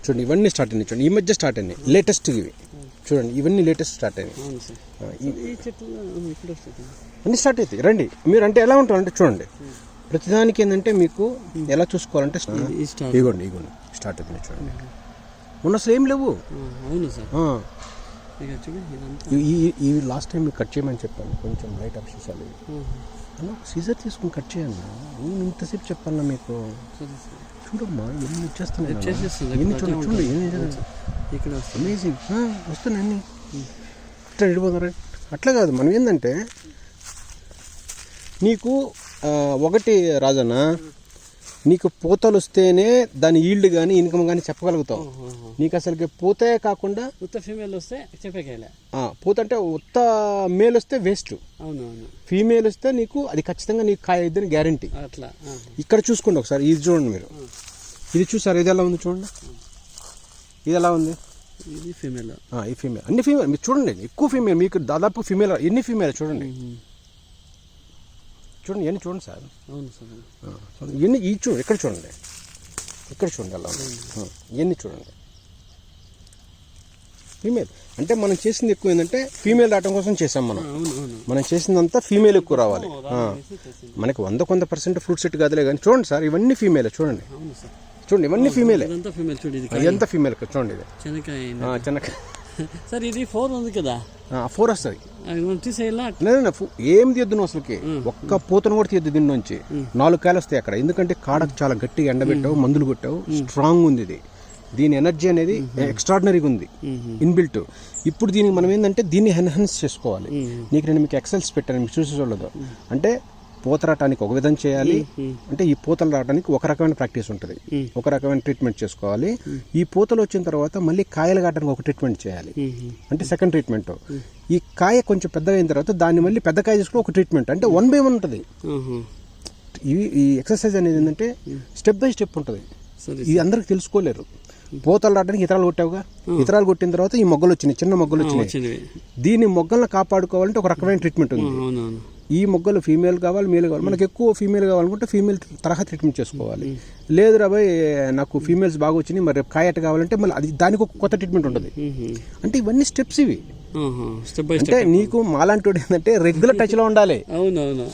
చూడండి ఇవన్నీ స్టార్ట్ అయినాయి. చూడండి ఈ మధ్య స్టార్ట్ అయినాయి. లేటెస్ట్ ఇవి. చూడండి ఇవన్నీ లేటెస్ట్ స్టార్ట్ అయినాయి. అన్ని స్టార్ట్ అవుతాయి రండి మీరు అంటే ఎలా ఉంటారంటే చూడండి. ప్రతిదానికి ఏంటంటే మీకు ఎలా చూసుకోవాలంటే ఇగోండి ఇగోండి. స్టార్ట్ అవుతున్నాయి చూడండి. మొన్న అసలు ఏం లేవు. ఇవి- లాస్ట్ టైం మీకు కట్ చేయమని చెప్పాను. కొంచెం లైట్ ఆఫ్ ఇవి. అన్న సీజర్ తీసుకుని కట్ చేయండి. నేను ఇంతసేపు చెప్పాలన్నా మీకు. చూడమ్మా ఎన్ని వచ్చేస్తున్నాయి. ఎన్ని చూడండి ఉంటుంది. ఎన్ని ఇక్కడ అమేజింగ్ వస్తున్నాయి అన్ని. ఇట్లా వెళ్ళిపోతారు అట్లా కాదు మనం ఏంటంటే నీకు ఒకటి రాజన్న నీకు పూతలు వస్తేనే దాని ఈల్డ్ కానీ ఇన్కమ్ కానీ చెప్పగలుగుతావు. నీకు అసలుకి పూతే కాకుండా ఉత్త ఫీమేల్ వస్తే చెప్పేకేలే. ఆ, పూత అంటే ఉత్త మేల్ వస్తే వేస్ట్ అవును అవును. ఫీమేల్ వస్తే నీకు అది ఖచ్చితంగా నీకు కాయ ఇద్దని గ్యారంటీ అట్లా. ఇక్కడ చూసుకోండి ఒకసారి ఇది చూడండి మీరు. ఇది చూసారు? ఇది ఎలా ఉంది చూడండి. ఇది ఎలా ఉంది? ఇది ఫీమేల్ ఈ ఫీమేల్ అన్ని ఫీమేల్ మీరు చూడండి ఎక్కువ ఫీమేల్ మీకు దాదాపు ఫీమేల్ ఎన్ని ఫీమేల్ చూడండి. చూడండి ఎన్ని చూడండి సార్. అవును సార్. ఆ, చూడండి. ఎన్ని ఈ చూడండి ఇక్కడ చూడండి. ఇక్కడ చూడండి ఆ, ఇవన్నీ చూడండి. ఫీమేల్. అంటే మనం చేసింది ఎక్కువ ఏంటంటే ఫీమేల్ రావడం కోసం చేసాం మనం. మనం చేసిందంతా ఫీమేల్ ఎక్కువ రావాలి. మనకి వంద కొంత పర్సెంట్ ఫ్రూట్ సెట్ కాదులే కానీ చూడండి సార్ ఇవన్నీ ఫీమేలే చూడండి. చూడండి ఇవన్నీ ఫీమేలే. ఇదంతా ఫీమేల్ చూడు ఇది చూడండి ఇది. చెనక్కాయ. సార్ ఇది ఫోర్ ఉంది కదా. ఫోర్ వస్తుంది. ఏం తీయద్దు అసలుకి. ఒక్క పూతను కూడా తీయద్దు దీని నుంచి. నాలుగు కాయలు వస్తాయి అక్కడ. ఎందుకంటే కాడకు చాలా గట్టిగా ఎండబెట్టావు మందులు కొట్టావు స్ట్రాంగ్ ఉంది ఇది. దీని ఎనర్జీ అనేది ఎక్స్ట్రాడినరీగా ఉంది. ఇన్బిల్ట్ ఇప్పుడు దీనికి మనం ఏంటంటే దీన్ని ఎన్హాన్స్ చేసుకోవాలి. నీకు నేను మీకు ఎక్సెల్స్ పెట్టాను మీకు చూసే చూడదు అంటే పూత రావడానికి ఒక విధం చేయాలి. అంటే ఈ పూతలు రావడానికి ఒక రకమైన ప్రాక్టీస్ ఉంటుంది. ఒక రకమైన ట్రీట్మెంట్ చేసుకోవాలి. ఈ పూతలు వచ్చిన తర్వాత మళ్ళీ కాయలు కావడానికి ఒక ట్రీట్మెంట్ చేయాలి. అంటే సెకండ్ ట్రీట్మెంట్. ఈ కాయ కొంచెం పెద్దగా అయిన తర్వాత దాన్ని మళ్ళీ పెద్ద కాయ చేసుకుని ఒక ట్రీట్మెంట్. అంటే వన్ బై వన్ ఉంటుంది. ఇవి ఈ ఎక్సర్సైజ్ అనేది ఏంటంటే స్టెప్ బై స్టెప్ ఉంటుంది. ఇది అందరికి తెలుసుకోలేరు. పూతలు రావడానికి ఇతరాలు కొట్టావుగా? ఇతరాలు కొట్టిన తర్వాత ఈ మొగ్గలు వచ్చినాయి చిన్న మొగ్గలు వచ్చినాయి. వచ్చినవి. దీని మొగ్గలను కాపాడుకోవాలంటే ఒక రకమైన ట్రీట్మెంట్ ఉంది. ఈ మొగ్గలు ఫీమేల్ కావాలి మేల్ కావాలి. మనకి ఎక్కువ ఫీమేల్ కావాలనుకుంటే ఫీమేల్ తరహా ట్రీట్మెంట్ చేసుకోవాలి. లేదు రాబాయ్ నాకు ఫీమేల్స్ బాగా వచ్చినాయి మరి రేపు కాయట కావాలంటే మళ్ళీ అది దానికి ఒక కొత్త ట్రీట్మెంట్ ఉంటుంది అంటే ఇవన్నీ స్టెప్స్ ఇవి. అంటే నీకు మాలాంటి ఏంటంటే రెగ్యులర్ టచ్లో ఉండాలి. అవునవును.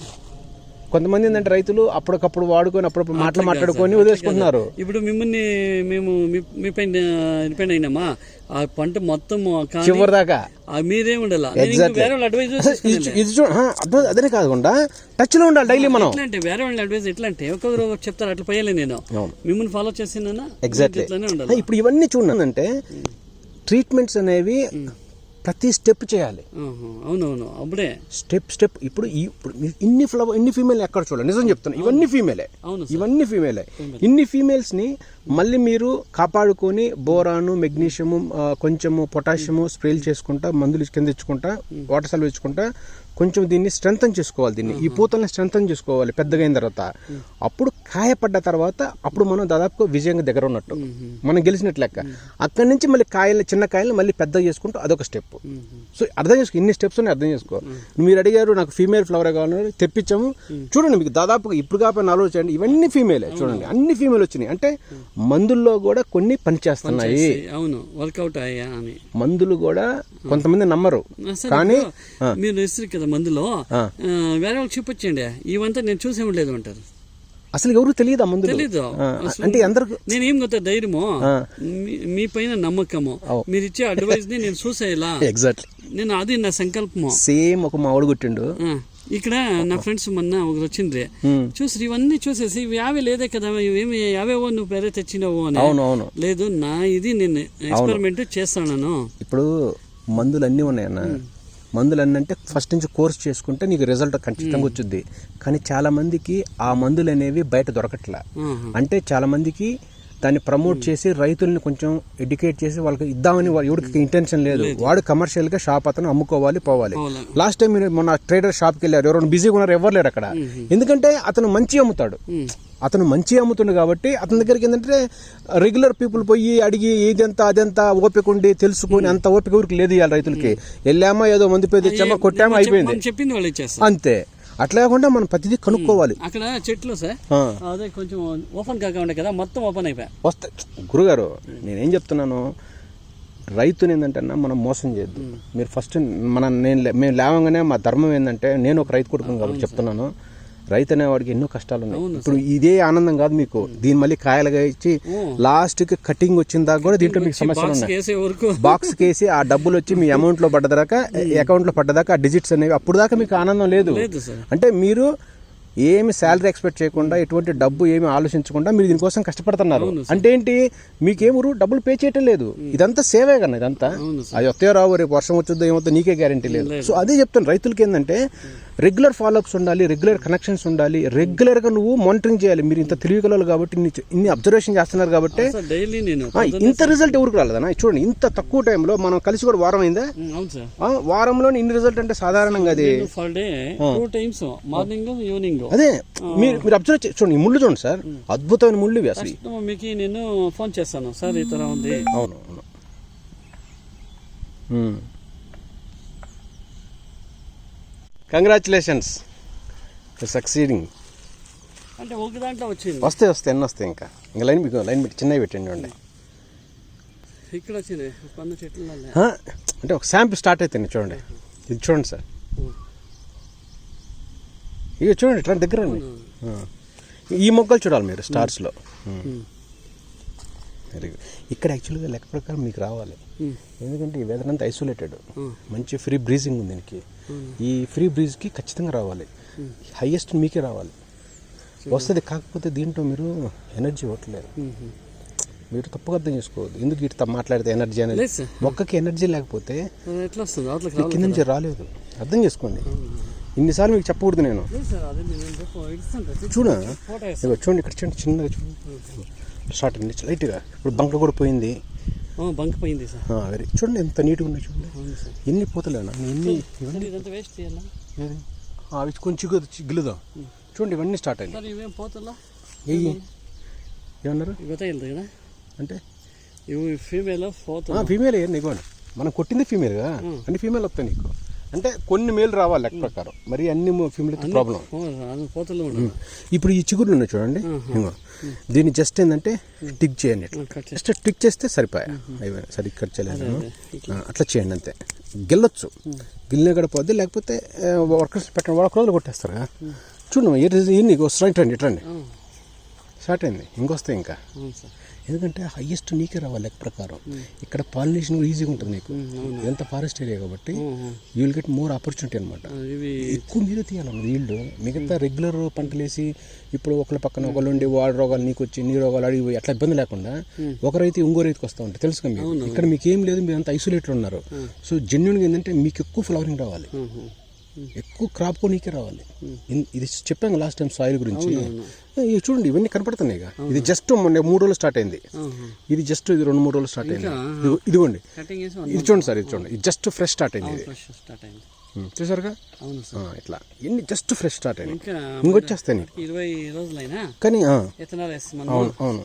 కొంతమంది ఏంటంటే రైతులు అప్పటికప్పుడు వాడుకొని అప్పుడప్పుడు మాటలు మాట్లాడుకొని వదిలేసుకుంటున్నారు. ఇప్పుడు మిమ్మల్ని మేము మీ- పైన డిపెండ్ అయినామా? ఆ పంట మొత్తం చివరి దాకా మీరే ఉండాలా? అదే కాకుండా టచ్లో ఉండాలి డైలీ మనం. అంటే వేరే వాళ్ళ అడ్వైజ్ ఎట్లా అంటే ఒక్కొక్కరు చెప్తారు అట్లా పోయలే నేను. మిమ్మల్ని ఫాలో చేసినా ఎగ్జాక్ట్లీ ఇప్పుడు ఇవన్నీ చూడండి ట్రీట్మెంట్స్ అనేవి ప్రతి స్టెప్ చేయాలి. అవునవును. అప్పుడే. Step step. ఇప్పుడు ఇప్పుడు ఇన్ని ఫ్లవర్ ఇన్ని ఫీమేల్ ఎక్కడ చూడండి నిజం చెప్తాను ఇవన్నీ ఫీమేలే అవును ఇవన్నీ ఫీమేలే ఇన్ని ఫీమేల్స్ని మళ్ళీ మీరు కాపాడుకొని బోరాను మెగ్నీషియము కొంచెము పొటాషియము స్ప్రేలు చేసుకుంటా మందులు కింద ఇచ్చుకుంటా వాటర్ సల్వ్ ఇచ్చుకుంటా కొంచెం దీన్ని స్ట్రెంథన్ చేసుకోవాలి దీన్ని. ఈ పూతల్ని స్ట్రెంథన్ చేసుకోవాలి పెద్దగా అయిన తర్వాత అప్పుడు కాయపడ్డ తర్వాత అప్పుడు మనం దాదాపు విజయంగా దగ్గర ఉన్నట్టు. మనం గెలిచినట్లు లెక్క. అక్కడి నుంచి మళ్ళీ కాయలు చిన్న కాయలు మళ్ళీ పెద్దగా చేసుకుంటూ అదొక స్టెప్. సో అర్థం చేసుకో ఇన్ని స్టెప్స్ ఉన్నాయి అర్థం చేసుకో. మీరు అడిగారు నాకు ఫీమేల్ ఫ్లవర్ కావాలని తెప్పించాము. చూడండి మీకు దాదాపుగా ఇప్పుడు కాకపోయినా ఆలోచించండి ఇవన్నీ ఫీమేలే చూడండి. అన్ని ఫీమేల్ వచ్చినాయి. అంటే మందుల్లో కూడా కొన్ని పనిచేస్తున్నాయి. అవును వర్కౌట్ అయ్యా మందులు కూడా కొంతమంది నమ్మరు. కానీ మీరు ఇస్తారు కదా మందులో వేరే వాళ్ళకి చూపించండి ఇవంతా నేను చూసేం లేదు అంటారు. అసలు ఎవరు తెలియదు ఆ మందులు? తెలీదు. అంటే అందరికి నేను ఏం కొత్త ధైర్యము? మీ- పైన నమ్మకము. మీరు ఇచ్చే అడ్వైస్ని నేను చూసేయాలా ఎగ్జాక్ట్లీ నేను అది నా సంకల్పము. సేమ్ ఒక కొట్టిండు. ఇక్కడ నా ఫ్రెండ్స్ మొన్న ఒకరు వచ్చిండ్రి. చూసి ఇవన్నీ చూసేసి ఇవి యావే లేదే కదా ఇవేమి యావేవో నువ్వు పేరే తెచ్చినావు అని. అవును లేదు నా ఇది నేను ఎక్స్పెరిమెంట్ చేస్తాను ఇప్పుడు మందులు అన్నీ ఉన్నాయన్న మందులు అన్నీ అంటే ఫస్ట్ నుంచి కోర్స్ చేసుకుంటే నీకు రిజల్ట్ ఖచ్చితంగా వచ్చుద్ది. కానీ చాలా మందికి ఆ మందులు అనేవి బయట దొరకట్లా. అంటే చాలా మందికి దాన్ని ప్రమోట్ చేసి రైతుల్ని కొంచెం ఎడ్యుకేట్ చేసి వాళ్ళకి ఇద్దామని ఎవరికి ఇంటెన్షన్ లేదు. వాడు కమర్షియల్గా షాప్ అతను అమ్ముకోవాలి పోవాలి. లాస్ట్ టైం మీరు మొన్న ట్రేడర్ షాప్కి వెళ్ళారు ఎవరైనా బిజీగా ఉన్నారు ఎవరు లేరు అక్కడ. ఎందుకంటే అతను మంచి అమ్ముతాడు. అతను మంచి అమ్ముతుండు కాబట్టి అతని దగ్గరికి ఏంటంటే రెగ్యులర్ పీపుల్ పోయి అడిగి ఇదెంత అదెంత ఓపిక ఉండి తెలుసుకొని అంత ఓపిక ఊరికి లేదు ఇవాళ రైతులకి. వెళ్ళామా ఏదో మంది పేరు తెచ్చామా కొట్టామా అయిపోయింది. అంతే. అట్లా కాకుండా మనం ప్రతిదీ కనుక్కోవాలి. అక్కడ చెట్లు సార్. అదే కొంచెం ఓపెన్ కాక ఉండే కదా మొత్తం ఓపెన్ అయిపోయా. వస్తాయి గురుగారు నేనేం చెప్తున్నాను? రైతుని ఏంటంటే అన్న మనం మోసం చేయొద్దు. మీరు ఫస్ట్ మన నేను మేము లేవగానే మా ధర్మం ఏంటంటే నేను ఒక రైతు కొడుకుని కాబట్టి చెప్తున్నాను. రైతు అనేవాడికి ఎన్నో కష్టాలు ఉన్నాయి ఇప్పుడు ఇదే ఆనందం కాదు మీకు. దీని మళ్ళీ కాయలుగా ఇచ్చి లాస్ట్కి కటింగ్ వచ్చిన దాకా కూడా దీంట్లో మీకు సమస్యలు ఉన్నాయి. బాక్స్ కేసి ఆ డబ్బులు వచ్చి మీ అమౌంట్లో పడ్డదాకా అకౌంట్లో పడ్డదాకా ఆ డిజిట్స్ అనేవి అప్పుడు దాకా మీకు ఆనందం లేదు. అంటే మీరు ఏమి శాలరీ ఎక్స్పెక్ట్ చేయకుండా ఎటువంటి డబ్బు ఏమి ఆలోచించకుండా మీరు దీనికోసం కష్టపడుతున్నారు. అంటే ఏంటి? మీకేమరు డబ్బులు పే చేయటం లేదు. ఇదంతా సేవే కదా ఇదంతా. అది వస్తే రావు రేపు వర్షం వచ్చొద్దో ఏమవుతుందో నీకే గ్యారంటీ లేదు. సో అదే చెప్తాను రైతులకి ఏంటంటే రెగ్యులర్ ఫాలోఅప్స్ ఉండాలి రెగ్యులర్ కనెక్షన్స్ ఉండాలి రెగ్యులర్గా నువ్వు మానిటరింగ్ చేయాలి. మీరు ఇంత తెలివిగలరు కాబట్టి ఇన్ని అబ్జర్వేషన్ చేస్తున్నారు కాబట్టి డైలీ నేను ఇంత రిజల్ట్ ఎవరికి రాలేదన్నా? చూడండి ఇంత తక్కువ టైంలో మనం కలిసి కూడా వారం అయిందా? వారంలో ఇన్ని రిజల్ట్ అంటే సాధారణంగా అది. టైమ్స్ మార్నింగ్ ఈవినింగ్ అదే మీరు మీరు అబ్జర్వ్ చూడండి ముళ్ళు చూడండి సార్. అద్భుతమైన ముళ్ళు ఇవి అసలు. మీకు నేను ఫోన్ చేస్తాను సార్ ఈ తర ఉంది. అవును అవును. కంగ్రాచులేషన్స్ సక్సీడింగ్ అంటే ఒక దాంట్లో వచ్చింది. వస్తాయి వస్తాయి ఎన్ని వస్తాయి ఇంకా? ఇంకా లైన్ మీకు లైన్ పెట్టి చిన్నవి పెట్టండి చూడండి. ఇక్కడ వచ్చింది చెట్లు అంటే ఒక శాంపుల్ స్టార్ట్ అవుతుంది చూడండి. ఇది చూడండి సార్. ఇక చూడండి ఇట్లా దగ్గర. ఈ మొక్కలు చూడాలి మీరు స్టార్స్లో. వెరీ గుడ్ ఇక్కడ యాక్చువల్గా లెక్క ప్రకారం మీకు రావాలి. ఎందుకంటే ఈ వెదర్ అంతా ఐసోలేటెడ్ మంచి ఫ్రీ బ్రీజింగ్ ఉంది దీనికి. ఈ ఫ్రీ బ్రీజ్కి ఖచ్చితంగా రావాలి. హైయెస్ట్ మీకే రావాలి. వస్తుంది కాకపోతే దీంట్లో మీరు ఎనర్జీ ఇవ్వట్లేదు. మీరు తప్పుగా అర్థం చేసుకోవద్దు. ఎందుకు ఇట్లా మాట్లాడితే ఎనర్జీ అనేది? మొక్కకి ఎనర్జీ లేకపోతే ఎట్లా వస్తుంది? కింద నుంచి రాలేదు. అర్థం చేసుకోండి. ఇన్నిసార్లు మీకు చెప్పకూడదు నేను. చూడ. చూడండి ఇక్కడ చూడండి చిన్నగా చూడండి షార్ట్ అండి. లైట్గా ఇప్పుడు బంక్ కూడా పోయింది. బంక్ పోయింది సార్. వెరీ చూడండి ఎంత నీట్గా ఉన్నాయి చూడండి. ఎన్ని పోతలేనా ఎన్ని అవి కొంచెం గిలుదాం చూడండి ఇవన్నీ స్టార్ట్ అయ్యాయి ఇవేం పోతలా? ఇవి ఏమన్నారు? ఇవ్వతాయి కదా? అంటే? ఇవి ఫీమేల్ ఫీమేల్ ఇవ్వండి. మనం కొట్టింది ఫీమేల్గా అన్ని ఫీమేల్ వస్తాయి నీకు. అంటే కొన్ని మేలు రావాలి లెక్క ప్రకారం. మరి అన్ని ఫీమేల్ ప్రాబ్లం ఇప్పుడు ఈ చిగురులు ఉన్నాయి చూడండి. దీన్ని జస్ట్ ఏంటంటే టిక్ చేయండి జస్ట్ టిక్ చేస్తే సరిపోయా అయిపోయి సరి కట్ చేయలేదు. అట్లా చేయండి అంతే. గిల్లొచ్చు. గిల్లిన గడపోద్ది లేకపోతే వర్కర్స్ పెట్టండి ఒక రోజులు కొట్టేస్తారు చూడండి ఏ నీకు స్ట్రైట్ రండి ఇట్రండి. స్టార్ట్ అయింది. ఇంకొస్తాయి ఇంకా. ఎందుకంటే హైయెస్ట్ నీకే రావాలి లెక్క ప్రకారం. ఇక్కడ పాలినేషన్ కూడా ఈజీగా ఉంటుంది నీకు. ఇదంతా ఫారెస్ట్ ఏరియా కాబట్టి you will get more opportunity అనమాట ఎక్కువ మీరే తీయాలన్నది ఈల్డ్ మిగతా రెగ్యులర్ పంటలు వేసి ఇప్పుడు ఒకళ్ళ పక్కన ఒకళ్ళు ఉండి వాడి రోగాలు నీకు వచ్చి నీ రోగాలు అడిగి అట్లా ఇబ్బంది లేకుండా ఒక రైతు ఇంకో రైతుకి వస్తూ ఉంటాయి తెలుసు మీకు? ఇక్కడ మీకు ఏం లేదు మీరు అంత ఐసోలేటర్ ఉన్నారు సో జెన్యున్గా ఏంటంటే మీకు ఎక్కువ ఫ్లవరింగ్ రావాలి. ఎక్కువ క్రాప్ కూడా నీకే రావాలి. ఇది చెప్పాను లాస్ట్ టైం సాయిల్ గురించి. ఇవి చూడండి ఇవన్నీ కనపడుతున్నాయి. ఇది జస్ట్ మొన్న మూడు రోజులు స్టార్ట్ అయింది. ఇది జస్ట్ ఇది రెండు మూడు రోజులు స్టార్ట్ అయింది. ఇదిగో- ఇదిగోండి. ఇది చూడండి సార్ ఇది చూడండి. ఇది జస్ట్ ఫ్రెష్ స్టార్ట్ అయింది ఇది. చూసారుగా? ఇట్లా. ఎన్ని జస్ట్ ఫ్రెష్ స్టార్ట్ అయింది. ఇంకా ఇంకొచ్చేస్తాయి ఇరవై రోజులైనా? కానీ అవును అవును.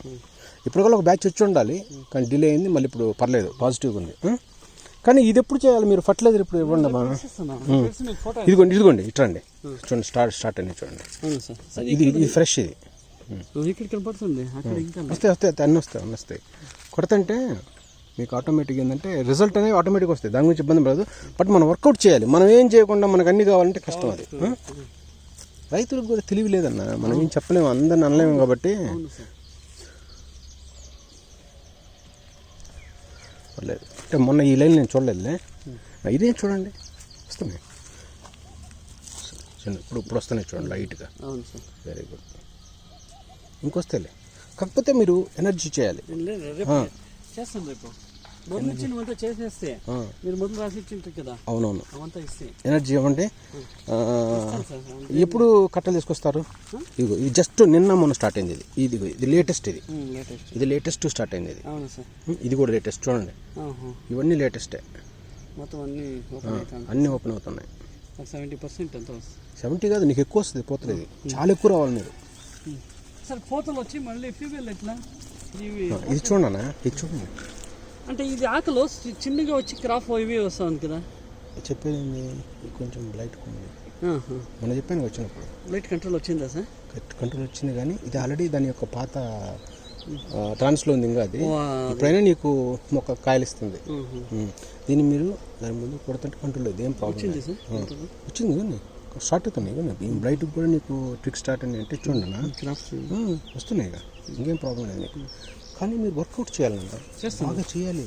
ఇప్పుడు కూడా ఒక బ్యాచ్ వచ్చి ఉండాలి. కానీ డిలే అయింది మళ్ళీ ఇప్పుడు పర్లేదు. పాజిటివ్గా ఉంది? కానీ ఇది ఎప్పుడు చేయాలి? మీరు ఫర్టిలైజర్ ఇప్పుడు ఇవ్వండి ఫోటో ఇదిగోండి ఇదిగోండి ఇట్రండి. చూడండి స్టార్ట్ స్టార్ట్ అయింది చూడండి ఇది ఇది ఫ్రెష్ ఇది. వస్తాయి వస్తాయి అన్నీ వస్తాయి అన్నీ వస్తాయి. కొడతంటే మీకు ఆటోమేటిక్ ఏంటంటే రిజల్ట్ అనేది ఆటోమేటిక్ వస్తాయి. దాని గురించి ఇబ్బంది పడదు. బట్ మనం వర్కౌట్ చేయాలి. మనం ఏం చేయకుండా మనకు అన్ని కావాలంటే కష్టం అది? రైతులకు కూడా తెలివి లేదన్న. మనం ఏం చెప్పలేము. అందరిని అనలేము కాబట్టి పర్లేదు. అంటే మొన్న ఈ లైన్ నేను చూడలేదులే. ఇదేం చూడండి? వస్తున్నాయి. చిన్న ఇప్పుడు ఇప్పుడు వస్తున్నాయి చూడండి లైట్గా. అవును సార్. వెరీ గుడ్ ఇంకొస్తేలే కాకపోతే మీరు ఎనర్జీ చేయాలి. చేస్తాను రేపు. మొదలు అంతా చేసేస్తే ఆ, మీరు మొదలు రాసి ఇచ్చింటారు కదా? అవునవును. అవంతా ఇస్తే. ఎనర్జీ ఇవ్వండి. ఎప్పుడు కట్టలు తీసుకొస్తారు? ఇదిగో ఇది జస్ట్ నిన్న మొన్న స్టార్ట్ అయింది ఇది. ఇదిగో ఇది లేటెస్ట్ ఇది. ఇది లేటెస్ట్ స్టార్ట్ అయింది ఇది. అవును సార్. ఉం, ఇది కూడా లేటెస్ట్ చూడండి. ఇవన్నీ లేటెస్టే మొత్తం అన్ని అన్నీ ఓపెన్ అవుతున్నాయి. సెవెంటీ పర్సెంట్ ఎంత సెవెంటీ కాదు నీకు ఎక్కువ వస్తుంది పోతుంది ఇది. చాలా ఎక్కువ రావాలి మీరు సార్ పోతలు వచ్చి మళ్ళీ ఫీమేల్ ఎట్లా? ఇది చూడండి ఇది చూడండి. అంటే ఇది ఆకలి చిన్నగా వచ్చి క్రాప్ ఇవి వస్తుంది కదా. చెప్పేది కొంచెం లైట్ మొన్న చెప్పాను వచ్చినప్పుడు. లైట్ కంట్రోల్ వచ్చిందా సార్? కంట్రోల్ వచ్చింది కానీ ఇది ఆల్రెడీ దాని యొక్క పాత ట్రాన్స్లో ఉంది ఇంకా అది. ఇప్పుడైనా నీకు మొక్క కాయలు ఇస్తుంది. దీన్ని మీరు దాని ముందు కొడుతుంటే కంట్రోల్ లేదు ఏం ప్రాబ్లం వచ్చింది కానీ స్టార్ట్ అవుతున్నాయి కానీ ఈ బ్లైట్కి కూడా నీకు ట్రిక్ స్టార్ట్ అని అంటే చూడండి వస్తున్నాయి ఇక. ఇంకేం ప్రాబ్లం లేదు నీకు. కానీ మీరు వర్కౌట్ చేయాలంటారు. బాగా చేయాలి.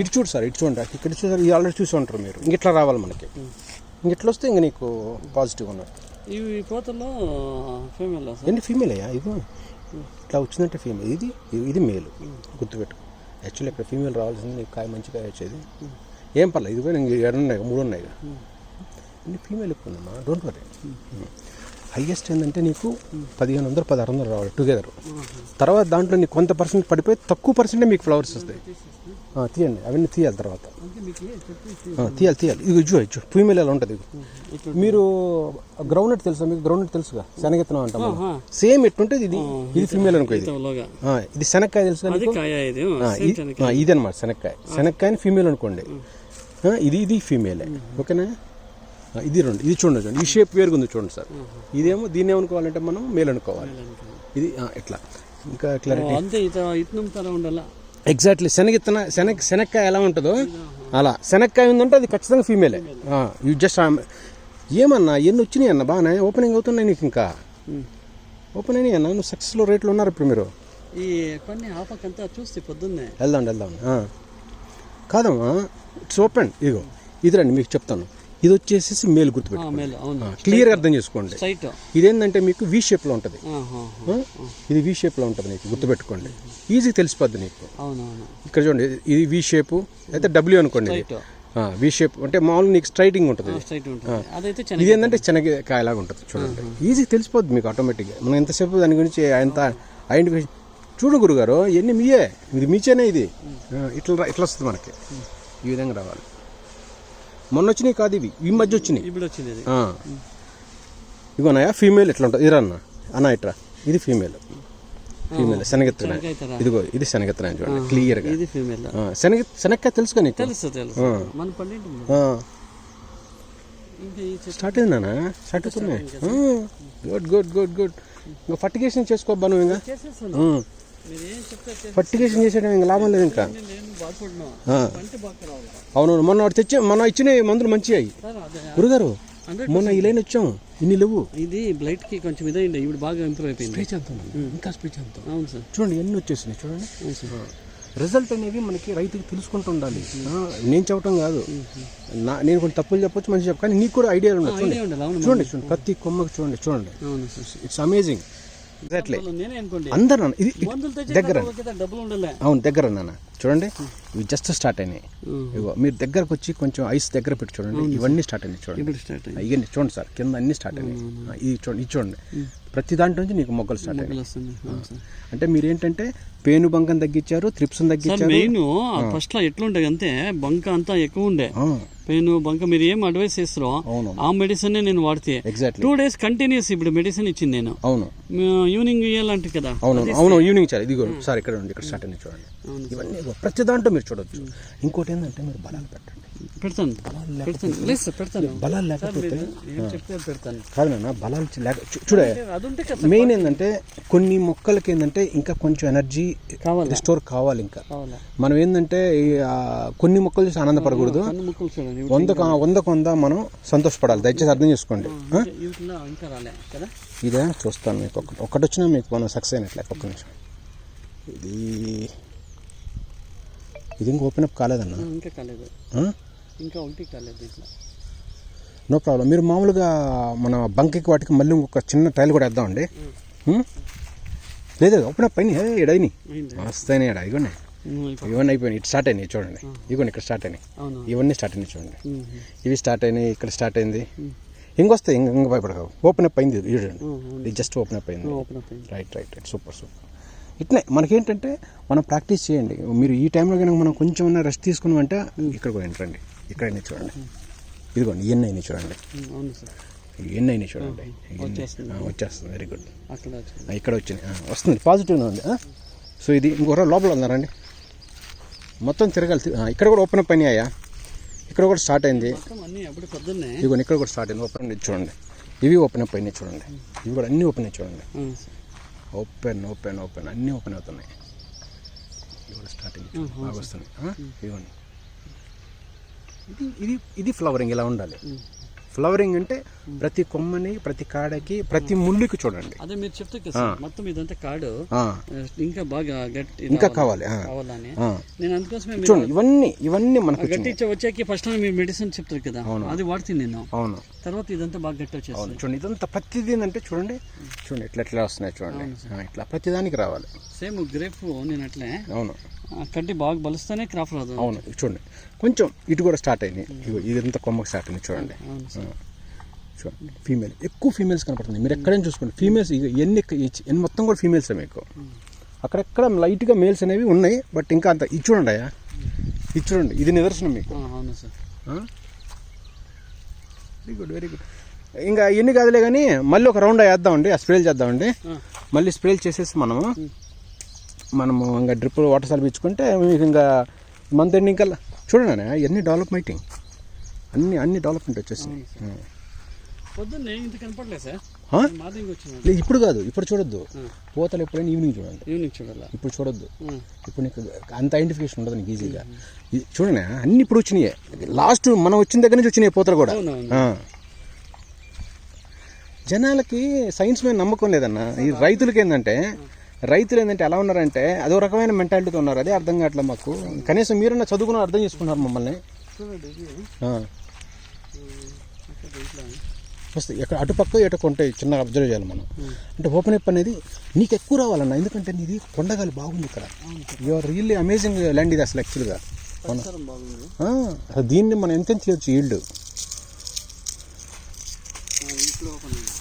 ఇటు చూడు సార్ ఇటు చూడండి. ఇక్కడ చూసారు ఇది ఆల్రెడీ చూసి ఉంటారు మీరు. ఇంకెట్లా రావాలి మనకి. ఇంకెట్లా వస్తే ఇంక నీకు పాజిటివ్ ఉన్నారు ఇవి పోతల్లో ఫీమేల్ ఏంటి ఫీమేల్ అయ్యా ఇవి? ఇట్లా వచ్చిందంటే ఫీమేల్ ఇది ఇది మేలు గుర్తుపెట్టు యాక్చువల్లీ ఇక్కడ ఫీమేల్ రావాల్సింది నీకు కాయ మంచి కాయ వచ్చేది. ఏం పర్లేదు. ఇది కూడా ఇంకా ఏడున్నాయి మూడు ఉన్నాయి అన్ని ఫీమేల్ ఎక్కువ ఉందమ్మా. డోంట్ వరీ హైయెస్ట్ ఏంటంటే నీకు పదిహేను వందలు పదహారు వందలు రావాలి టుగెదర్ తర్వాత దాంట్లో నీకు కొంత పర్సెంట్ పడిపోయి తక్కువ పర్సెంటే మీకు ఫ్లవర్స్ వస్తాయి. తీయండి. అవన్నీ తీయాలి తర్వాత. తీయాలి తీయాలి. ఇది ఇచ్చు ఇచ్చు ఫీమేల్ ఎలా ఉంటుంది ఇది మీరు గ్రౌండ్ తెలుసా మీకు? గ్రౌండ్ తెలుసుగా? శనగెత్తనం అంటాం మనం. ఆహా. సేమ్ ఎట్టుంటుంది ఇది? ఇది ఫీమేల్ అనుకో ఇది. ఇది శనక్కాయ తెలుసు అది కాయ ఇది. ఆ, ఇది ఆ, ఇది అనమాట శనక్కాయ. శనక్కాయని ఫీమేల్ అనుకోండి. ఇది ఇది ఫీమేలే ఓకేనా? ఇది రెండు. ఇది చూడండి చూడండి. ఈ షేప్ వేరుగా ఉంది చూడండి సార్. ఇదేమో దీన్ని ఏమనుకోవాలంటే మనం మేల్ అనుకోవాలి. ఇది ఆ, ఇట్లా. ఇంకా క్లారిటీ అంతే ఉండాల? ఎగ్జాక్ట్లీ శనగిత్తన శనగ శనక్కాయ ఎలా ఉంటుందో? అలా. శనక్కాయ ఉందంటే అది ఖచ్చితంగా ఫీమేలే యూ జస్ట్ ఏమన్నా ఎన్ని వచ్చినాయి అన్న? బాగానే ఓపెనింగ్ అవుతున్నాయి నీకు ఇంకా. ఓపెన్ అయినాయి అన్న? నువ్వు సక్సెస్లో రేట్లు ఉన్నారు ఇప్పుడు మీరు. ఈ కొన్ని ఆపకంతా చూస్తే పొద్దున్నే. వెళ్దాం వెళ్దాం. కాదమ్మా ఇట్స్ ఓపెన్ ఇదిగో ఇది రండి మీకు చెప్తాను. ఇది వచ్చేసి మేలు అవును. క్లియర్గా అర్థం చేసుకోండి. ఇదేంటంటే మీకు వి షేప్లో ఉంటుంది? ఇది వి షేప్లో ఉంటుంది నీకు గుర్తుపెట్టుకోండి. ఈజీ తెలిసిపోద్ది నీకు. ఇక్కడ చూడండి ఇది వి షేపు అయితే డబ్ల్యూ అనుకోండి వి షేప్ అంటే మామూలు నీకు స్ట్రైటింగ్ ఉంటుంది ఇది. ఏంటంటే శనగకాయలాగా ఉంటుంది చూడండి. ఈజీ తెలిసిపోద్ది మీకు ఆటోమేటిక్గా మనం ఎంతసేపు దాని గురించి అంత ఐడెంటిఫికేషన్ చూడు గురుగారు ఇవన్నీ మీయే. ఇది మీచేనే ఇది. ఇట్లా ఇట్లా వస్తుంది మనకి. ఈ విధంగా రావాలి. మొన్న వచ్చినాయి కాదు ఇవి. ఈ మధ్య వచ్చినాయి ఇప్పుడు వచ్చింది. ఇగోనాయా ఫీమేల్ ఎట్లా ఉంటుంది ఇరా అన్న అన్న ఇట్రా ఇది ఫీమేల్. ఫీమేల్. శనగెత్తన. శనగకాయ. ఇదిగో ఇది శనగెత్తన చూడండి. క్లియర్గా. ఇది ఫీమేల్. శనగ శనక్కాయ తెలుసు నీకు? తెలుసు తెలుసు. మన పండింటి స్టార్ట్ అయింది నాన్న? స్టార్ట్ అవుతున్నాయి. Good good good good. ఇంకా ఫర్టిగేషన్ చేసుకోబ్బా నువ్వు ఇంకా. ఫర్టిగేషన్ చేసేయడం ఇంకా లాభం లేదు ఇంకా. నేను బాధపడినా ఆ. పంట బాగా రావాలి అవును. మొన్న తెచ్చి మొన్న ఇచ్చిన మందులు మంచిగా అయ్యి గురుగారు మొన్న ఈ లైన్ వచ్చాం. ఇన్ని లేవు. ఇది బ్లైట్కి కొంచెం ఇదైంది. ఇప్పుడు బాగా ఇంప్రూవ్ అయిపోయింది. స్ప్రే చేద్దాం. ఇంకా స్ప్రే చేద్దాం. అవును సార్. చూడండి ఎన్ని వచ్చేసినాయి చూడండి. రిజల్ట్ అనేవి మనకి రైతుకి తెలుసుకుంటూ ఉండాలి. నేను చెప్పటం కాదు. నా నేను కొన్ని తప్పులు చెప్పొచ్చు మంచి చెప్పు కానీ నీకు కూడా ఐడియా ఉండదు చూడండి చూడండి. ప్రతి కొమ్మకి చూడండి చూడండి. ఇట్స్ అమేజింగ్ ఎగ్జాక్ట్లీ అందరు ఇది దగ్గర అవును దగ్గర నాన్న చూడండి ఇవి జస్ట్ స్టార్ట్ అయినాయి. ఇగో మీరు దగ్గరకు వచ్చి కొంచెం ఐస్ దగ్గర పెట్టి చూడండి. ఇవన్నీ స్టార్ట్ అయినాయి చూడండి. ఇవన్నీ చూడండి సార్ కింద అన్ని స్టార్ట్ అయినాయి. ఇది చూడండి ఇది చూడండి. ప్రతి దాంట్లో నుంచి నీకు మొగ్గలు స్టార్ట్ సార్. అంటే మీరు ఏంటంటే పేను బంకం తగ్గించారు త్రిప్సం తగ్గించారు. మెయిన్ ఫస్ట్లో ఎట్లుండే అంతే బంక అంతా ఎక్కువ ఉండే. ఆ, పెయిన్ బంక మీరు ఏం అడ్వైస్ చేస్తారో ఆ మెడిసిన్ నేను వాడితే టూ డేస్ కంటిన్యూస్ ఇప్పుడు మెడిసిన్ ఇచ్చింది నేను. అవును. ఈవినింగ్ ఇవ్వాలంటే కదా. అవును అవును ఈవినింగ్ చాలు ఇదిగో సార్ ఇక్కడ ఇక్కడ స్టార్ట్ చూడండి. ఇవన్నీ ప్రతి దాంట్లో మీరు చూడొచ్చు. ఇంకోటి ఏంటంటే మీరు బలాలు పెట్టండి. పెడతాను. పెడతాను. లేదు సార్ పెడతాను. బలాలు లేకపోతే పెడతాను. కాదు నాన్న బలాలు లేక చూడే మెయిన్ ఏంటంటే కొన్ని మొక్కలకి ఏంటంటే ఇంకా కొంచెం ఎనర్జీ కావాలా? స్టోర్ కావాలి ఇంకా. మనం ఏంటంటే కొన్ని మొక్కలు చూసి ఆనందపడకూడదు చూడండి వందకు వందకు వంద మనం సంతోషపడాలి. దయచేసి అర్థం చేసుకోండి. ఇదే చూస్తాను మీకు ఒకటి ఒకటి వచ్చినా మీకు మనం సక్సెస్ అయినట్లే ఒక్క నిమిషం. ఇది ఇది ఇంకా ఓపెన్ అప్ కాలేదన్న? ఇంకా కాలేదు. ఇంకా ఒకటి కాలేదు ఇట్లా నో ప్రాబ్లం మీరు మామూలుగా మన బంకికి వాటికి మళ్ళీ ఇంకొక చిన్న టైల్ కూడా వేద్దామండి? లేదు ఓపెన్ అప్ అయినాయి. ఏ, ఎడైనాయి అయింది వస్తాయినాయి ఎడ ఇగోండి. ఇవన్నీ అయిపోయినాయి. ఇటు స్టార్ట్ అయినాయి చూడండి. ఇగోండి ఇక్కడ స్టార్ట్ అయినాయి. ఇవన్నీ స్టార్ట్ అయినాయి చూడండి. ఇవి స్టార్ట్ అయినాయి ఇక్కడ స్టార్ట్ అయింది. ఇంకొస్తాయి ఇంక ఇంక భయపడవు ఓపెన్ అప్ అయింది ఇది చూడండి. ఇది జస్ట్ ఓపెన్ అప్ అయింది. Right right right super super ఇట్లే మనకేంటంటే మనం ప్రాక్టీస్ చేయండి. మీరు ఈ టైంలో కనుక మనం కొంచెం రెస్ట్ తీసుకున్నామంటే ఇక్కడ కూడా రండి. ఇక్కడ చూడండి? ఇదిగోండి ఇవన్నీ అయినాయి చూడండి? అయినాయి చూడండి. వచ్చేస్తుంది. వెరీ గుడ్ వచ్చింది. ఇక్కడ వచ్చినాయి ఆ, వస్తుంది. పాజిటివ్గా ఉంది? సో ఇది ఇంకొక లోపల ఉన్నారండి మొత్తం తిరగాలి. ఇక్కడ కూడా ఓపెన్ అప్ అయినాయా? ఇక్కడ కూడా స్టార్ట్ అయింది. ఇదిగోండి ఇక్కడ కూడా స్టార్ట్ అయింది. ఓపెన్ అయింది చూడండి. ఇవి ఓపెన్ అప్ అయినాయి చూడండి. ఇవి కూడా అన్నీ ఓపెన్ అయ్యి చూడండి. ఓపెన్ ఓపెన్ ఓపెన్ అన్నీ ఓపెన్ అవుతున్నాయి. ఇవి కూడా స్టార్టింగ్ బాగా వస్తున్నాయి? ఇదిగోండి. ఇది ఇది ఇది ఫ్లవరింగ్ ఇలా ఉండాలి. ఫ్లవరింగ్ అంటే ప్రతి కొమ్మని ప్రతి కాడకి ప్రతి ముళ్ళుకి చూడండి. అదే మీరు చెప్తే మొత్తం ఇదంతా కాడు. ఇంకా బాగా గట్టి ఇంకా. కావాలి. కావాలని. నేను అందుకోసమే చూడండి ఇవన్నీ ఇవన్నీ మనకు గట్టి వచ్చాక ఫస్ట్ మీరు మెడిసిన్ చెప్తారు కదా అది వాడుతుంది నేను. అవును. తర్వాత ఇదంతా బాగా గట్టి వచ్చేస్తుంది అవును చూడండి ఇదంతా ప్రతిదీ ఏంటంటే చూడండి చూడండి ఇట్లా ఎట్లా వస్తున్నాయి చూడండి. ఇట్లా ప్రతిదానికి రావాలి. సేమ్ గ్రేప్ నేను అట్లే. అవును. కట్టి బాగా బలుస్తేనే క్రాప్ రాదు. అవును చూడండి. కొంచెం ఇటు కూడా స్టార్ట్ ఇగో ఇదంతా కొమ్మకి స్టార్ట్ అయింది చూడండి. చూడండి. ఫీమేల్ ఎక్కువ ఫీమేల్స్ కనపడుతుంది మీరు ఎక్కడైనా చూసుకోండి. ఫీమేల్స్ ఇక ఎన్ని ఎన్ని మొత్తం కూడా ఫీమేల్సే మీకు. అక్కడెక్కడ లైట్గా మేల్స్ అనేవి ఉన్నాయి. బట్ ఇంకా అంత ఇది చూడండి అయ్యా. ఇది చూడండి. ఇది నిదర్శనం మీకు. అవును sir. Very good very good ఇంకా ఎన్ని కాదులే కానీ మళ్ళీ ఒక రౌండ్ వేద్దామండి. ఆ స్ప్రేలు చేద్దామండి. మళ్ళీ స్ప్రేలు చేసేసి మనము మనము ఇంకా డ్రిప్ వాటర్ సర్పించుకుంటే మీకు ఇంకా మంత్ ఎండింగ్ కల్లా చూడండి అన్న, ఇవన్నీ డెవలప్మెంటింగ్ అన్ని అన్ని డెవలప్మెంట్ లేదు ఇప్పుడు కాదు ఇప్పుడు చూడొద్దు. పోతలు ఎప్పుడైనా ఈవినింగ్ చూడండి. ఈవినింగ్ చూడాల? ఇప్పుడు చూడొద్దు. ఇప్పుడు నీకు అంత ఐడెంటిఫికేషన్ ఉండదు నీకు ఈజీగా చూడండి అన్ని ఇప్పుడు వచ్చినాయి. లాస్ట్ మనం వచ్చిన దగ్గర నుంచి వచ్చినాయి పోతలు కూడా. జనాలకి సైన్స్ మీద నమ్మకం లేదన్న. ఈ రైతులకి ఏంటంటే రైతులు ఏంటంటే ఎలా ఉన్నారంటే అదో రకమైన మెంటాలిటీతో ఉన్నారు. అదే అర్థం కావట్లేదు మాకు. కనీసం మీరన్నా చదువుకున్న అర్థం చేసుకున్నారు మమ్మల్ని. వస్తాయి ఎక్కడ అటుపక్క ఇటు ఉంటాయి చిన్న అబ్జర్వ్ చేయాలి మనం. అంటే ఓపెన్ అప్ అనేది నీకు ఎక్కువ రావాలన్న ఎందుకంటే నీది కొండగాలి బాగుంది ఇక్కడ. యువర్ రియల్లీ అమేజింగ్ ల్యాండ్ ఇది అసలు యాక్చువల్గా దీన్ని మనం ఎంత చేయొచ్చు ఈల్డ్ ఆ, ఇంట్లో ఓపెన్ ఉంది.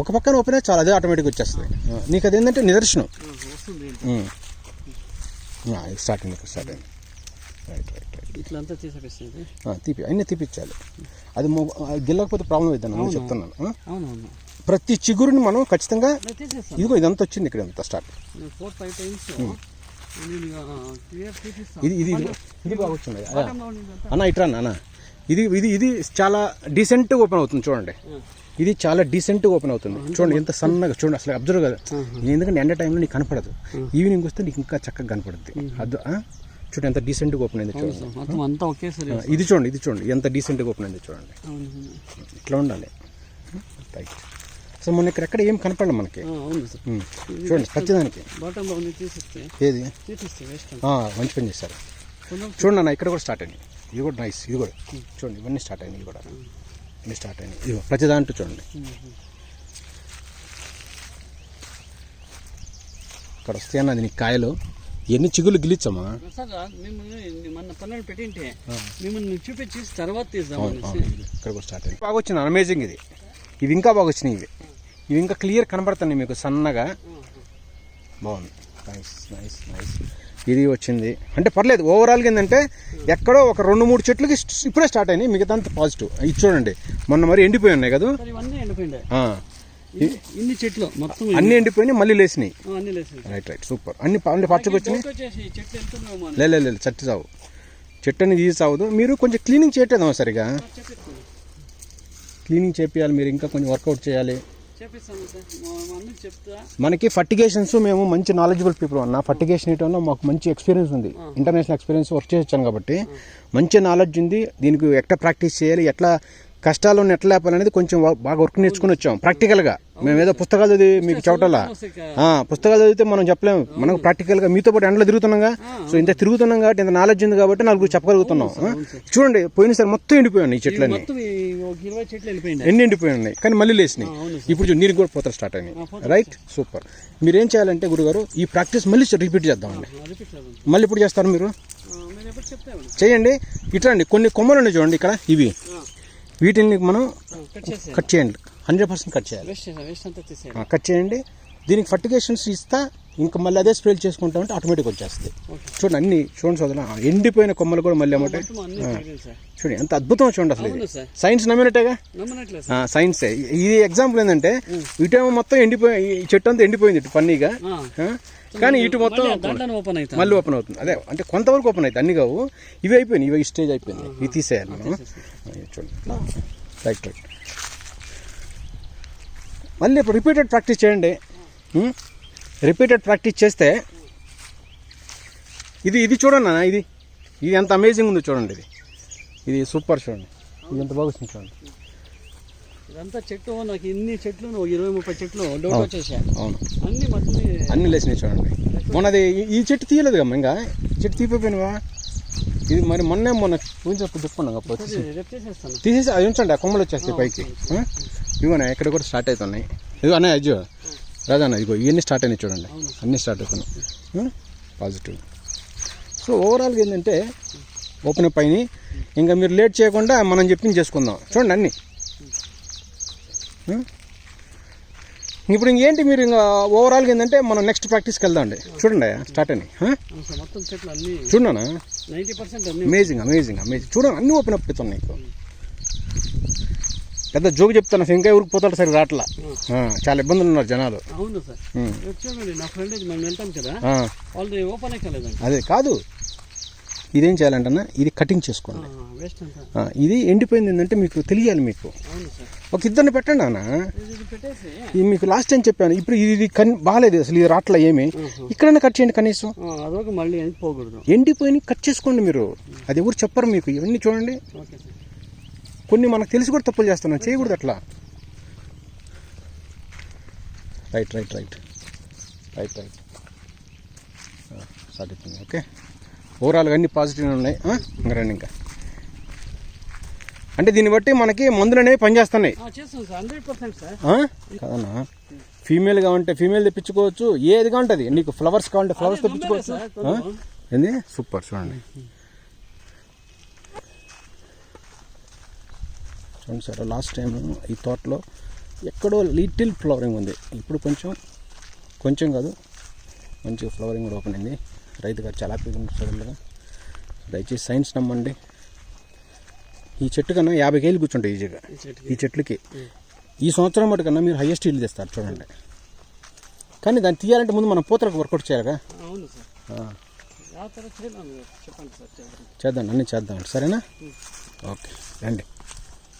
ఒక పక్కన ఓపెన్ అయితే చాలా అదే ఆటోమేటిక్ వచ్చేస్తుంది. నీకు అది ఏంటంటే నిదర్శనం వస్తుంది స్టార్ట్ అయింది స్టార్ట్ అయింది. రైట్ రైట్ రైట్ తీపి అన్నీ తీపిచ్చాలి. అది గిల్లకపోతే ప్రాబ్లం అవుతుంది నేను చెప్తున్నాను. ప్రతి చిగురుని మనం ఖచ్చితంగా ఇదిగో ఇదంతా వచ్చింది ఇక్కడ అంతా స్టార్ట్ ఫోర్ ఫైవ్ టైమ్స్ ఇది ఇది ఇది బాగా వచ్చింది. అన్న. ఇట్రా అన్న, అన్న ఇది ఇది ఇది చాలా డీసెంట్గా ఓపెన్ అవుతుంది చూడండి. ఇది చాలా డీసెంట్గా ఓపెన్ అవుతుంది. చూడండి ఎంత సన్నగా చూడండి అసలు అబ్జర్వ్ కదా. ఎందుకంటే ఎండ టైంలో నీకు కనపడదు. ఈవినింగ్ వస్తే నీకు ఇంకా చక్కగా కనపడుద్ది. అది? చూడండి ఎంత డీసెంట్గా ఓపెన్ అయింది చూడండి. ఇది చూడండి ఇది చూడండి ఎంత డీసెంట్గా ఓపెన్ అయింది చూడండి. ఇట్లా ఉండాలి. రైట్ అసలు మొన్న ఇక్కడ ఎక్కడ ఏం కనపడలేదు మనకి. చూడండి తీసిస్తే. ఏది? మంచి పని చేశారు. కొంచెం చూడండి అన్న ఇక్కడ కూడా స్టార్ట్ అయింది ఇది కూడా నైస్ ఇది కూడా. చూడండి ఇవన్నీ స్టార్ట్ అయినాయి ఇది కూడా. ఇవన్నీ స్టార్ట్ అయినాయి. ఇది ప్రతి దాంట్లో చూడండి. ఇక్కడ వస్తే అన్నది నీకు కాయలు. ఎన్ని చిగులు మన పనులు పెట్టింటే మిమ్మల్ని చూపించి తర్వాత ఇక్కడ కూడా స్టార్ట్ అయింది బాగా వచ్చింది అమేజింగ్ ఇది. ఇవి ఇంకా బాగా వచ్చినాయి ఇవి. ఇవి ఇంకా క్లియర్ కనబడుతున్నాయి మీకు సన్నగా. బాగుంది. నైస్ నైస్ నైస్ ఇది వచ్చింది. అంటే పర్లేదు ఓవరాల్గా ఏంటంటే ఎక్కడో ఒక రెండు మూడు చెట్లకి ఇప్పుడే స్టార్ట్ అయినాయి మిగతా అంతా పాజిటివ్ ఇది చూడండి మొన్న మరి ఎండిపోయి ఉన్నాయి కదా. ఇన్ని- చెట్లు మొత్తం అన్ని ఎండిపోయినాయి మళ్ళీ లేసాయి రైట్ రైట్ సూపర్ అన్ని అన్ని పచ్చగా వచ్చినాయి? డౌట్ వచ్చేసి ఈ చెట్లు వెళ్తున్నామో అని లే లే, లే చట్టి చావు. చెట్టు అనేది తీసి చావదు. మీరు కొంచెం క్లీనింగ్ చేయట్లేదమ్మా సరిగా? క్లీనింగ్ చేపియాలి మీరు ఇంకా కొంచెం వర్కౌట్ చేయాలి. మనకి ఫర్టిగేషన్స్ మేము మంచి నాలెడ్జబుల్ పీపుల్ అన్న ఫర్టిగేషన్ ఇవ్వడంలో మాకు మంచి ఎక్స్పీరియన్స్ ఉంది. ఇంటర్నేషనల్ ఎక్స్పీరియన్స్ వర్క్ చేసాను కాబట్టి మంచి నాలెడ్జ్ ఉంది. దీనికి ఎట్లా ప్రాక్టీస్ చేయాలి ఎట్లా కష్టాలను ఎట్లా లేపాలనేది కొంచెం బాగా వర్క్ నేర్చుకుని వచ్చాం. ప్రాక్టికల్గా మేము ఏదో పుస్తకాలు చదివి మీకు చెప్పటలా. ఆ, పుస్తకాలు చదివితే మనం చెప్పలేము మనం ప్రాక్టికల్గా మీతో పాటు ఎండలో తిరుగుతున్నాగా. సో ఇంత తిరుగుతున్నాం కాబట్టి ఇంత నాలెడ్జ్ ఉంది కాబట్టి నలుగురు చెప్పగలుగుతున్నాం? చూడండి పోయినసారి మొత్తం ఎండిపోయాయి ఈ చెట్లన్నీ. మొత్తం ఈ ఒక ఇరవై చెట్లు వెళ్ళిపోయిండే ఎన్ని ఎండిపోయి ఉన్నాయి? కానీ మళ్ళీ లేచినాయి. ఇప్పుడు నీరు కూడా పోతారు స్టార్ట్ అయినాయి. రైట్ సూపర్ మీరు ఏం చేయాలంటే గురుగారు ఈ ప్రాక్టీస్ మళ్ళీ రిపీట్ చేద్దామండి. మళ్ళీ ఇప్పుడు చేస్తారు మీరు? చేయండి. ఇట్లండి కొన్ని కొమ్మలు ఉన్నాయి చూడండి ఇక్కడ ఇవి. వీటిని మనం కట్ చేయండి. హండ్రెడ్ పర్సెంట్ కట్ చేయాలి. కట్ చేయండి. దీనికి ఫర్టిగేషన్స్ ఇస్తా ఇంకా మళ్ళీ అదే స్ప్రే చేసుకుంటామంటే ఆటోమేటిక్ వచ్చేస్తుంది. చూడండి అన్ని చూడండి సోదరా ఎండిపోయిన కొమ్మలు కూడా మళ్ళీ అమ్మటే. చూడండి ఎంత అద్భుతం చూడండి అసలు ఇది. సైన్స్ నమ్మినట్టేగా? సైన్సే ఇది ఎగ్జాంపుల్ ఏంటంటే ఇటేమో మొత్తం ఎండిపోయి ఈ చెట్టు అంతా ఎండిపోయింది ఇటు పన్నీగా? కానీ ఇటు మొత్తం మళ్ళీ ఓపెన్ అవుతుంది. అదే అంటే కొంతవరకు ఓపెన్ అవుతుంది. అన్ని కావు. ఇవి అయిపోయినాయి ఇవి స్టేజ్ అయిపోయింది ఇవి తీసేయాలి మనం చూడండి. రైట్ రైట్ మళ్ళీ ఇప్పుడు రిపీటెడ్ ప్రాక్టీస్ చేయండి. రిపీటెడ్ ప్రాక్టీస్ చేస్తే ఇది ఇది చూడండి అన్న ఇది. ఇది ఎంత అమేజింగ్ ఉందో చూడండి ఇది. ఇది సూపర్ చూడండి. ఇది ఎంత బాగా వచ్చింది చూడండి. ఇదంతా చెట్టు నాకు ఇన్ని చెట్లు ఇరవై ముప్పై చెట్లు. అవును అన్ని అన్ని లేచినాయి చూడండి. మొన్నది ఈ- చెట్టు తీయలేదు కమ్మా ఇంకా? చెట్టు తీపోయిపోయినవా ఇది మరి మొన్నే మొన్న చూపించినప్పుడు చెప్పుకున్నాం అప్పుడు వచ్చేసి. తీసేసి అది ఉంచండి ఆ కొమ్మలు వచ్చేస్తాయి పైకి? ఇదిగోనా ఇక్కడ కూడా స్టార్ట్ అవుతున్నాయి. అన్నయ్య అజ్జో. రాజన్న ఇదిగో ఇవన్నీ స్టార్ట్ అయినాయి చూడండి. అన్నీ స్టార్ట్ అవుతున్నాయి పాజిటివ్ సో ఓవరాల్గా ఏంటంటే ఓపెన్ అప్ అయినాయి. ఇంకా మీరు లేట్ చేయకుండా మనం చెప్పింది చేసుకుందాం. చూడండి అన్నీ? ఇప్పుడు ఇంకేంటి మీరు ఇంకా ఓవరాల్గా ఏంటంటే మనం నెక్స్ట్ ప్రాక్టీస్కి వెళ్దాం చూడండి స్టార్ట్ అన్ని చూడనా? అమేజింగ్ అమేజింగ్ అమేజింగ్ చూడండి అన్నీ ఓపెన్ అప్ అవుతున్నాయి. పెద్ద జోక్ చెప్తాను అసలు ఇంకా ఊరికి పోతాడు సరే రాట్లా చాలా ఇబ్బందులు ఉన్నారు జనాలు. అవును సార్. ఉమ్. రేపు చూడండి నా ఫ్రెండ్ మేము వెళ్తాం కదా ఆ, వాళ్ళది ఓపెన్ ఎక్కలేదండి అదే కాదు ఇదేం చేయాలంటన్నా ఇది కటింగ్ చేసుకోండి ఇది ఎండిపోయింది ఏంటంటే మీకు తెలియాలి మీకు. ఒక ఇద్దరిని పెట్టండి అన్న ఇది మీకు లాస్ట్ టైం చెప్పాను. ఇప్పుడు ఇది ఇది కన్ బాగాలేదు అసలు ఇది రాట్లా ఏమి. ఇక్కడైనా కట్ చేయండి కనీసం. మళ్ళీ ఎండిపోయి కట్ చేసుకోండి మీరు. అది ఎవరు చెప్పరు మీకు. ఇవన్నీ చూడండి. కొన్ని మనకు తెలిసి కూడా తప్పులు చేస్తున్నాం. చేయకూడదు అట్లా. Right right right right right start అయిపోయింది ఓకే. ఓవరాల్గా అన్ని పాజిటివ్ ఉన్నాయి? ఇంకా రండి ఇంకా. అంటే దీన్ని బట్టి మనకి మందులు అనేవి పనిచేస్తున్నాయి? కదన్నా? ఫీమేల్ కావాలంటే ఫీమేల్ తెప్పించుకోవచ్చు. ఏది కావాలంటే అది. నీకు ఫ్లవర్స్ కావాలంటే ఫ్లవర్స్ తెప్పించుకోవచ్చు? ఏంది? సూపర్ చూడండి. చూడండి సార్ లాస్ట్ టైం ఈ తోటలో ఎక్కడో లిటిల్ ఫ్లవరింగ్ ఉంది. ఇప్పుడు కొంచెం కొంచెం కాదు మంచి ఫ్లవరింగ్ కూడా ఓపెన్ అయింది. రైతు గారు చాలా హ్యాపీగా ఉంటారు దయచేసి సైన్స్ నమ్మండి. ఈ చెట్టు కన్నా యాభై కేలు కూర్చుంటాయి ఈజీగా. ఈ చెట్లకి. ఈ సంవత్సరం మటుకన్నా మీరు హైయెస్ట్ ఇల్లు తెస్తారు చూడండి. కానీ దాన్ని తీయాలంటే ముందు మనం పూతలకు వర్కౌట్ చేయాలిగా చేద్దాం అన్నీ చేద్దాం సరేనా? ఓకే రండి.